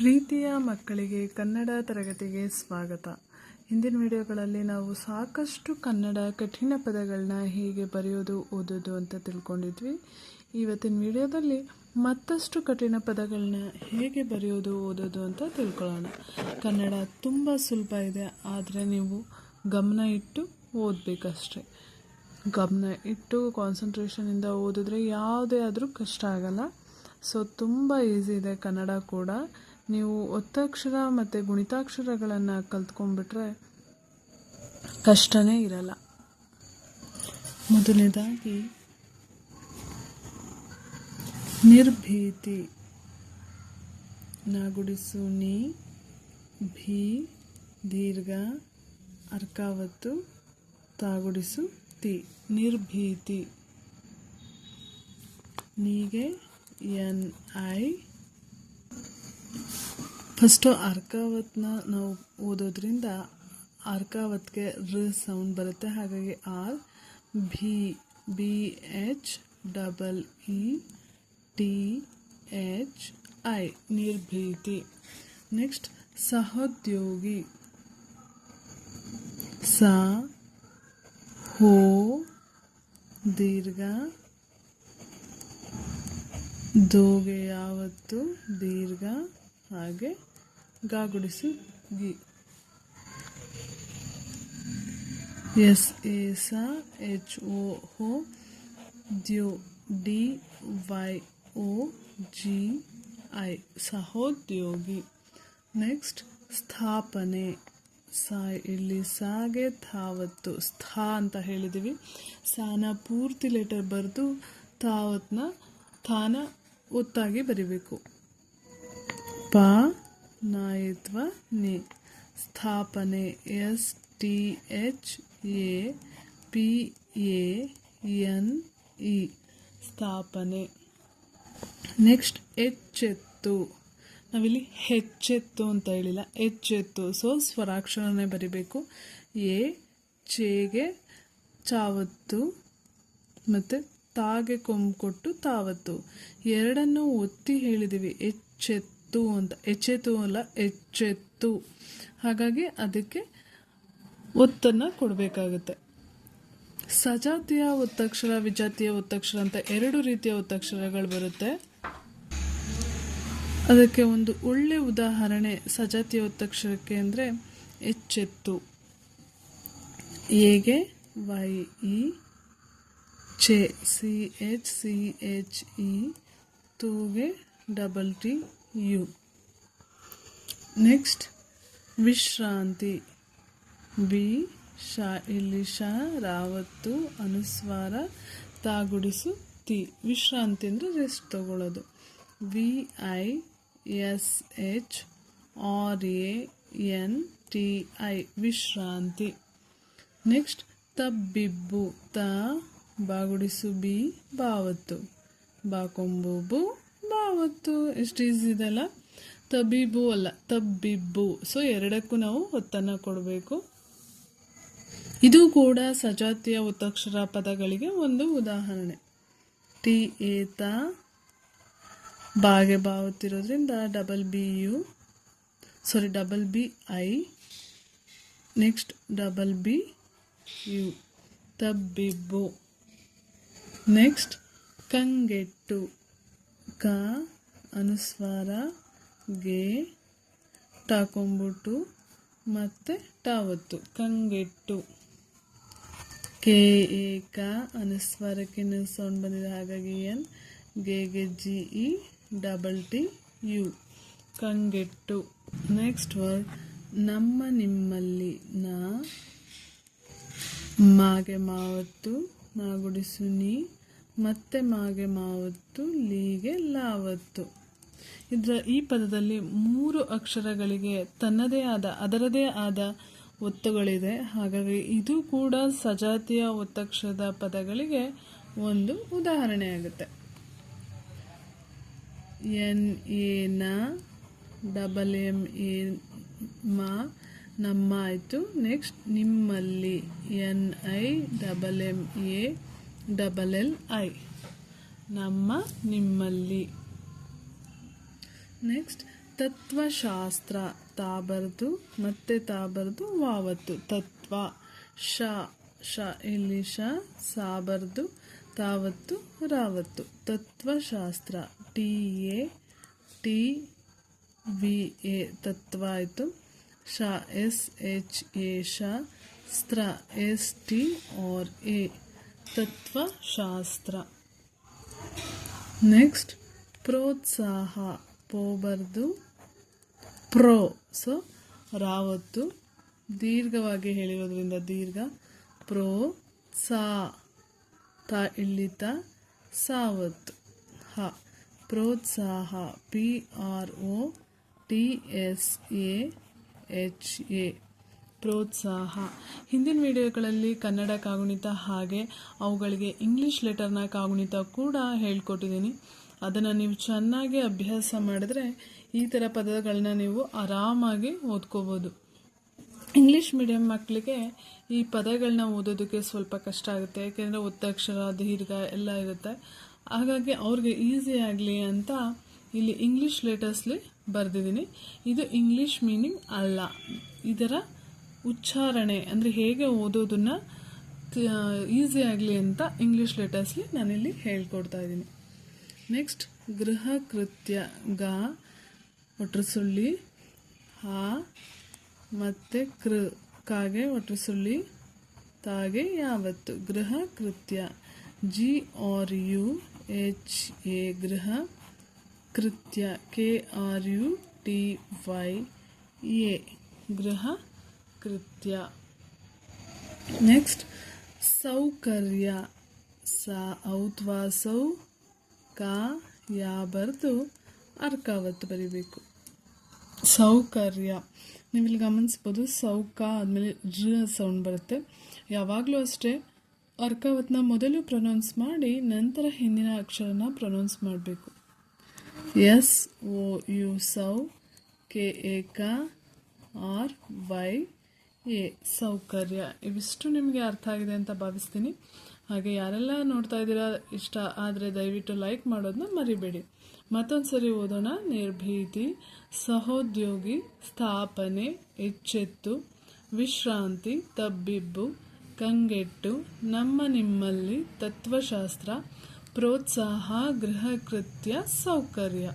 ಪ್ರೀತಿಯ ಮಕ್ಕಳಿಗೆ ಕನ್ನಡ ತರಗತಿಗೆ ಸ್ವಾಗತ. ಹಿಂದಿನ ವಿಡಿಯೋಗಳಲ್ಲಿ ನಾವು ಸಾಕಷ್ಟು ಕನ್ನಡ ಕಠಿಣ ಪದಗಳನ್ನ ಹೇಗೆ ಬರೆಯೋದು, ಓದೋದು ಅಂತ ತಿಳ್ಕೊಂಡಿದ್ವಿ. ಇವತ್ತಿನ ವಿಡಿಯೋದಲ್ಲಿ ಮತ್ತಷ್ಟು ಕಠಿಣ ಪದಗಳನ್ನ ಹೇಗೆ ಬರೆಯೋದು, ಓದೋದು ಅಂತ ತಿಳ್ಕೊಳ್ಳೋಣ. ಕನ್ನಡ ತುಂಬ ಸುಲಭ ಇದೆ, ಆದರೆ ನೀವು ಗಮನ ಇಟ್ಟು ಓದಬೇಕಷ್ಟೇ. ಗಮನ ಇಟ್ಟು ಕಾನ್ಸಂಟ್ರೇಷನಿಂದ ಓದಿದ್ರೆ ಯಾವುದೇ ಆದರೂ ಕಷ್ಟ ಆಗಲ್ಲ. ಸೊ ತುಂಬ ಈಸಿ ಇದೆ ಕನ್ನಡ ಕೂಡ. ನೀವು ಒತ್ತಕ್ಷರ ಮತ್ತು ಗುಣಿತಾಕ್ಷರಗಳನ್ನು ಕಲ್ತ್ಕೊಂಡ್ಬಿಟ್ರೆ ಕಷ್ಟನೇ ಇರಲ್ಲ. ಮೊದಲನೇದಾಗಿ, ನಿರ್ಭೀತಿ. ನಾಗುಡಿಸು ನೀ, ಭೀ, ದೀರ್ಘ, ಅರ್ಕಾವತ್ತು, ತಾಗುಡಿಸು ತಿ. ನಿರ್ಭೀತಿ. ನೀಗೆ ಎನ್ ಐ ಫಸ್ಟು ಅರ್ಕಾವತ್ನ ನಾವು ಓದೋದ್ರಿಂದ ಅರ್ಕಾವತ್ಗೆ ರ ಸೌಂಡ್ ಬರುತ್ತೆ. ಹಾಗಾಗಿ R B B, H, double E, T, H, I, ನಿರ್ಭೀತಿ. Next, ಸಹೋದ್ಯೋಗಿ. ಸ, ಹೋ, ದೀರ್ಘ. ದೋಗೆ ಯಾವತ್ತು ದೀರ್ಘ, ಹಾಗೆ ಗಾಗುಡಿಸು ಗಿ ಎಸ್, ಎ, ಸ, ಎಚ್, ಓ, ಹೋ, ದ್ಯೋ, D, Y, O, G, I, ಸಹೋದ್ಯೋಗಿ. ನೆಕ್ಸ್ಟ್, ಸ್ಥಾಪನೆ. ಸ, ಇಲ್ಲಿ ಸಾಗೆ ಥಾವತ್ತು ಸ್ಥಾ ಅಂತ ಹೇಳಿದ್ದೀವಿ. ಸಾನ ಪೂರ್ತಿ ಲೆಟರ್ ಬರೆದು ಥಾವತ್ನ ಥಾನ ಒತ್ತಾಗಿ ಬರಿಬೇಕು. ಪ ನಾಯಿತ್ವ ನಿ. ಸ್ಥಾಪನೆ S T H A P A N E. ಸ್ಥಾಪನೆ. ನೆಕ್ಸ್ಟ್ ಎಚ್ಚೆತ್ತು. ನಾವಿಲ್ಲಿ ಹೆಚ್ಚೆತ್ತು ಅಂತ ಹೇಳಿಲ್ಲ. ಎಚ್ಚೆತ್ತು. ಸೊ, ಸ್ವರಾಕ್ಷರನೇ ಬರಿಬೇಕು. ಎ, ಚೇಗೆ, ಚಾವತ್ತು ಮತ್ತು ತಾಗೆ ಕೊಂಬು ಕೊಟ್ಟು ತಾವತ್ತು. ಎರಡನ್ನು ಒತ್ತಿ ಹೇಳಿದ್ದೀವಿ. ಎಚ್ಚೆತ್ತು. ಅಂತ, ಎಚ್ಚೆತ್ತು ಅಲ್ಲ, ಎಚ್ಚೆತ್ತು. ಹಾಗಾಗಿ ಅದಕ್ಕೆ ಒತ್ತನ್ನು ಕೊಡಬೇಕಾಗುತ್ತೆ. ಸಜಾತಿಯ ಒತ್ತಕ್ಷರ, ವಿಜಾತಿಯ ಒತ್ತಕ್ಷರ ಅಂತ ಎರಡು ರೀತಿಯ ಒತ್ತಕ್ಷರಗಳು ಬರುತ್ತೆ. ಅದಕ್ಕೆ ಒಂದು ಒಳ್ಳೆ ಉದಾಹರಣೆ ಸಜಾತಿಯ ಒತ್ತಕ್ಷರಕ್ಕೆ ಅಂದರೆ ಎಚ್ಚೆತ್ತು. ಎಗೆ ವೈ, ಇ ಚೆ C, H C, H, E, ತೂಗೆ, double T U next ವಿಶ್ರಾಂತಿ. ಬಿ, ಶ, ಇಲ್ಲಿ ಶ, ರಾವತ್ತು, ಅನುಸ್ವಾರ, ತಾಗುಡಿಸು, ತಿ. ವಿಶ್ರಾಂತಿ ಅಂದರೆ ರೆಸ್ಟ್ ತಗೊಳ್ಳೋದು. V, I, S, H, R, A, N, T, I. ವಿಶ್ರಾಂತಿ. ನೆಕ್ಸ್ಟ್ ತಬ್ಬಿಬ್ಬು, ತ, ಬಾಗುಡಿಸು, ಬಿ, ಬಾವತ್ತು. ಬಾಕೊಂಬು ಬಾವತ್ತು ಎಷ್ಟು ಈಸಿ ಇದೆಲ್ಲ ತಬಿಬು ಅಲ್ಲ, ತಬ್ಬಿಬ್ಬು. ಸೊ ಎರಡಕ್ಕೂ ನಾವು ಒತ್ತನ್ನು ಕೊಡಬೇಕು. ಇದು ಕೂಡ ಸಜಾತಿಯ ಒತ್ತಕ್ಷರ ಪದಗಳಿಗೆ ಒಂದು ಉದಾಹರಣೆ. ಟಿ ಏತ ಬಾಗೆ ಬಾವುತ್ತಿರೋದ್ರಿಂದ double B, U. Sorry double B, I. Next double B, U. ತಬ್ಬಿಬ್ಬು. Next ಕಂಗೆಟ್ಟು. ಕ, ಅನುಸ್ವಾರ, ಗೆ ಟಾಕೊಂಬಿಟ್ಟು ಮತ್ತು ಟಾವತ್ತು, ಕಂಗೆಟ್ಟು. ಕೆ, ಎ, ಕ ಅನುಸ್ವಾರಕ್ಕೆ ಸೌಂಡ್ ಬಂದಿದೆ. ಹಾಗಾಗಿ ಎನ್, ಗೆ ಗೆ, G, E, double T, U. ಕಂಗೆಟ್ಟು. Next word, ನಮ್ಮ ನಿಮ್ಮಲ್ಲಿ ನಾ, ಮಾಗೆ ಮಾವತ್ತು ನಾಗುಡಿಸು ನೀ ಮತ್ತೆ ಮಾಗೆ ಮಾವತ್ತು, ಲೀಗೆ ಲಾವತ್ತು. ಇದರ ಈ ಪದದಲ್ಲಿ ಮೂರು ಅಕ್ಷರಗಳಿಗೆ ತನ್ನದೇ ಆದ, ಅದರದೇ ಆದ ಒತ್ತುಗಳಿದೆ. ಹಾಗಾಗಿ ಇದು ಕೂಡ ಸಜಾತಿಯ ಒತ್ತಕ್ಷರದ ಪದಗಳಿಗೆ ಒಂದು ಉದಾಹರಣೆ ಆಗುತ್ತೆ. ಎನ್, ಎ, ನ, ಡಬಲ್ ಎಂ, ಎ, ಮಾ ನಮ್ಮ ಆಯಿತು ನೆಕ್ಸ್ಟ್, ನಿಮ್ಮಲ್ಲಿ N, I, double M, A double L I ನಮ್ಮ ನಿಮ್ಮಲ್ಲಿ. ನೆಕ್ಸ್ಟ್ ತತ್ವಶಾಸ್ತ್ರ ತಾಬರ್ದು, ಮತ್ತೆ ತಾಬರ್ದು ವಾವತ್ತು. ತತ್ವ, ಶ ಶ, ಇಲ್ಲಿ ಶ, ಸಾಬರ್ದು, ತಾವತ್ತು, ರಾವತ್ತು. ತತ್ವಶಾಸ್ತ್ರ T, A, T, V, A. ತತ್ವ ಆಯಿತು. ಶ, ಎಸ್, ಎಚ್, ಎ, ಶ, ಸ್ತ್ರ, ಎಸ್, ಟಿ, ಆರ್, ಎ. ತತ್ವಶಾಸ್ತ್ರ. ನೆಕ್ಸ್ಟ್ ಪ್ರೋತ್ಸಾಹ, ಪೋಬರ್ದು. Pro, so, Rawat. ದೀರ್ಘವಾಗಿ ಹೇಳಿರೋದ್ರಿಂದ ದೀರ್ಘ. ಪ್ರೋ ಸಾ ತ ಇಳ್ಳಿತ ಸಾವತ್ತು. ಹ, ಪ್ರೋತ್ಸಾಹ, P, R O T, S, A, H, A. ಪ್ರೋತ್ಸಾಹ. ಹಿಂದಿನ ವಿಡಿಯೋಗಳಲ್ಲಿ ಕನ್ನಡ ಕಾಗುಣಿತ ಹಾಗೆ ಅವುಗಳಿಗೆ ಇಂಗ್ಲಿಷ್ ಲೆಟರ್ನ ಕಾಗುಣಿತ ಕೂಡ ಹೇಳ್ಕೊಟ್ಟಿದ್ದೀನಿ. ಅದನ್ನು ನೀವು ಚೆನ್ನಾಗಿ ಅಭ್ಯಾಸ ಮಾಡಿದ್ರೆ ಈ ಥರ ಪದಗಳನ್ನ ನೀವು ಆರಾಮಾಗಿ ಓದ್ಕೋಬೋದು. ಇಂಗ್ಲೀಷ್ ಮೀಡಿಯಂ ಮಕ್ಕಳಿಗೆ ಈ ಪದಗಳನ್ನ ಓದೋದಕ್ಕೆ ಸ್ವಲ್ಪ ಕಷ್ಟ ಆಗುತ್ತೆ. ಯಾಕೆಂದರೆ ಒತ್ತಕ್ಷರ, ದೀರ್ಘ ಎಲ್ಲ ಇರುತ್ತೆ. ಹಾಗಾಗಿ ಅವ್ರಿಗೆ ಈಸಿ ಆಗಲಿ ಅಂತ ಇಲ್ಲಿ ಇಂಗ್ಲೀಷ್ ಲೆಟರ್ಸ್ಲಿ ಬರೆದಿದ್ದೀನಿ. ಇದು ಇಂಗ್ಲೀಷ್ ಮೀನಿಂಗ್ ಅಲ್ಲ. ಇದರ ಉಚ್ಚಾರಣೆ ಅಂದರೆ ಹೇಗೆ ಓದೋದನ್ನು ಈಸಿ ಆಗಲಿ ಅಂತ ಇಂಗ್ಲೀಷ್ ಲೆಟರ್ಸ್ಲಿ ನಾನಿಲ್ಲಿ ಹೇಳ್ಕೊಡ್ತಾ ಇದ್ದೀನಿ. ನೆಕ್ಸ್ಟ್ ಗೃಹ ಕೃತ್ಯ, ಗ ಒಟ್ರಸುಳ್ಳಿ ಹಾ, ಮತ್ತು ಕೃ, ಕಾಗೆ ಒಟ್ರಸುಳ್ಳಿ ತಾಗೆ ಯಾವತ್ತು. ಗೃಹ ಕೃತ್ಯ, G, R, U, H, A, ಗೃಹ ಕೃತ್ಯ, K, R, U, T, Y, A, ಗೃಹ ಕೃತ್ಯ. ನೆಕ್ಸ್ಟ್ ಸೌಕರ್ಯ. ಸ ಔತ್ವಾ ಸೌ ಕಾ ಯಾ ಬರೆದು ಅರ್ಕಾವತ್ ಬರಿಬೇಕು. ಸೌಕರ್ಯ. ನೀವಿಲ್ಲಿ ಗಮನಿಸ್ಬೋದು, ಸೌಕ ಆದಮೇಲೆ ಜ ಸೌಂಡ್ ಬರುತ್ತೆ. ಯಾವಾಗಲೂ ಅಷ್ಟೇ ಅರ್ಕಾವತ್ನ ಮೊದಲು ಪ್ರೊನೌನ್ಸ್ ಮಾಡಿ, ನಂತರ ಹಿಂದಿನ ಅಕ್ಷರನ ಪ್ರೊನೌನ್ಸ್ ಮಾಡಬೇಕು. ಎಸ್ ಓ ಯು ಸೌ, ಕೆ, ಎ, ಕ, ಆರ್, ವೈ ಎ ಸೌಕರ್ಯ. ಇವಿಷ್ಟು ನಿಮಗೆ ಅರ್ಥ ಆಗಿದೆ ಅಂತ ಭಾವಿಸ್ತೀನಿ. ಹಾಗೆ ಯಾರೆಲ್ಲ ನೋಡ್ತಾ ಇದ್ದೀರಾ, ಇಷ್ಟ ಆದರೆ ದಯವಿಟ್ಟು ಲೈಕ್ ಮಾಡೋದನ್ನ ಮರಿಬೇಡಿ. ಮತ್ತೊಂದು ಸರಿ ಓದೋಣ. ನಿರ್ಭೀತಿ, ಸಹೋದ್ಯೋಗಿ, ಸ್ಥಾಪನೆ, ಎಚ್ಚೆತ್ತು, ವಿಶ್ರಾಂತಿ, ತಬ್ಬಿಬ್ಬು, ಕಂಗೆಟ್ಟು, ನಮ್ಮ ನಿಮ್ಮಲ್ಲಿ ತತ್ವಶಾಸ್ತ್ರ, ಪ್ರೋತ್ಸಾಹ, ಗೃಹಕೃತ್ಯ, ಸೌಕರ್ಯ.